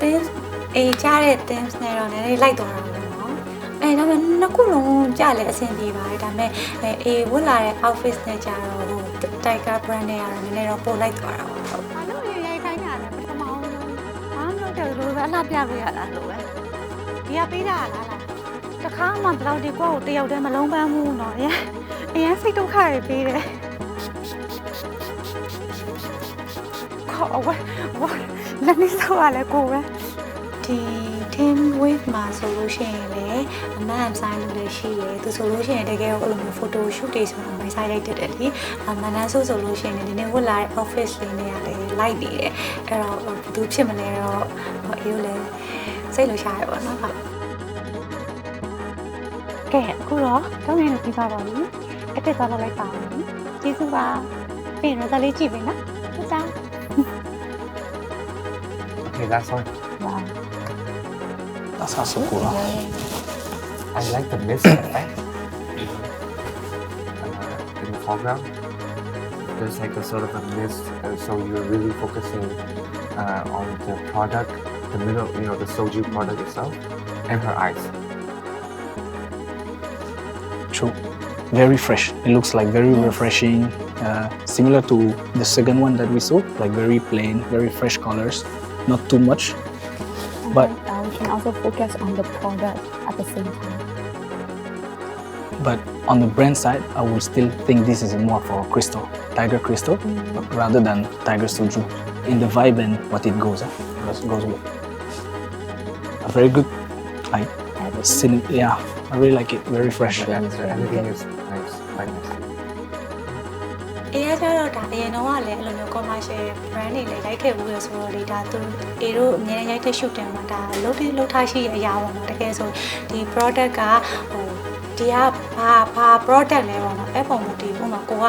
themes အေးကြားတဲ့ themes နဲ့တော့နည်းနည်းလိုက်သွားတာပေါ့နော်အဲဒါပေမဲ့နှစ်ခုလုံးကြားလဲအဆင်ပြေပါတယ်ဒါပေမဲ့အဲအေးဝတ်လာတဲ့ outfit နဲ့ကြတော့ဟို Tiger brand နဲ့ကတော့နည်းနည်းတော့ပို့လိုက်သွားတာပေါ့ဟုတ်ဘာလို့ရေရိုက်ခိုင်းတာလဲပထမအောင်ဘာမှမလုပ်တယ်လို့ပဲအလှပြပေးရတာလို့ပဲဒီကပေးတာလားလားတခါမှဘယ်တော့ဒီကွက်ကိုတယောက်တည်းမလုံးပန်းဘူးနော်အရင်အရင်စိတ်ဒုက္ခတွေပေးတယ် ခေါ်ဝဲဝဲလက်နေစောရလဲကိုပဲဒီ team wave မှာဆိုလို့ရှိရင်လည်းအမှန်ဆိုင်လို့လည်းရှိရယ်သူဆိုလို့ရှိရင်တကယ်ကိုအဲ့လိုမျိုး photo shoot တွေဆိုတော့မိုင်းဆိုင်လိုက်တက်တယ်လေအမှန်တမ်းဆိုဆိုလို့ရှိရင်လည်းဒီနေ့ဝတ်လာတဲ့ office လေးတွေကလည်း light နေတယ်အဲ့တော့ဘယ်သူဖြစ်မလဲတော့ဟိုအေးကိုလည်းစိတ်လို့ရှားရပါတော့ဟုတ်ကဲအခုတော့တောင်းနေလို့ပြီးပါပါပြီအတက်သွားလောက်လိုက်ပါမယ်ကျေးဇူးပါပြီးရင်တော့လေးကြည့်ပြီနော်ဟုတ်သား Okay, that's all. Wow. That's also cool. huh? I like the mist effect. Uh, in the foreground, there's like a sort of a mist, uh, so you're really focusing uh, on the product, the middle, you know, the soju product itself, and her eyes. True. Very fresh. It looks like very refreshing. Uh, similar to the second one that we saw, like very plain, very fresh colors. Not too much. But uh, we can also focus on the product at the same time. but on the brand side, I would still think this is more for Crystal, Tiger Crystal, rather than Tiger Soju. In the vibe and what it goes, uh, goes, goes with. A very good, like, cine- yeah, I really like it. Very fresh. Yeah, everything is nice, quite nice. အေးရကြတော့ဒါအရင်တော့ကလည်းအဲ့လိုမျိုး commercial brand တွေလည်းရိုက်ခဲ့ဘူးလေဆိုတော့လေဒါသူအေတို့အများကြီးရိုက်တဲ့ shoot တင်မှာဒါလုံးတိလုံးထားရှိတဲ့အရာပေါ့နော်တကယ်ဆိုဒီ product ကဟို ဒီကဘာဘာ product လဲပေါ့နော်အဲ့ပုံမူဒီဥပမာကိုက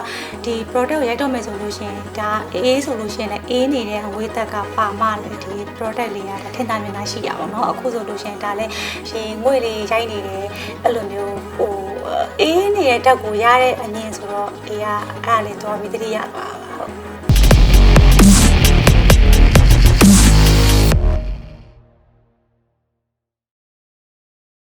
ဒီ product ကိုရိုက်တော့မယ်ဆိုလို့ရှိရင်ဒါအေးဆိုလို့ရှိရင်လည်းအေးနေတဲ့အဝေးသက်ကပါမလေဒီ product လေးကဒါထင်သာမြင်သာရှိရပါတော့အခုဆိုလို့ရှိရင်ဒါလည်းရှင်ငွေလေးရိုက်နေတယ်အဲ့လိုမျိုးဟိုအေးနေတဲ့တက်ကိုရတဲ့အမြင်ဆိုတော့အေးကအဲ့ဒါလေးသွားပြီးတတိယသွားပါဟုတ်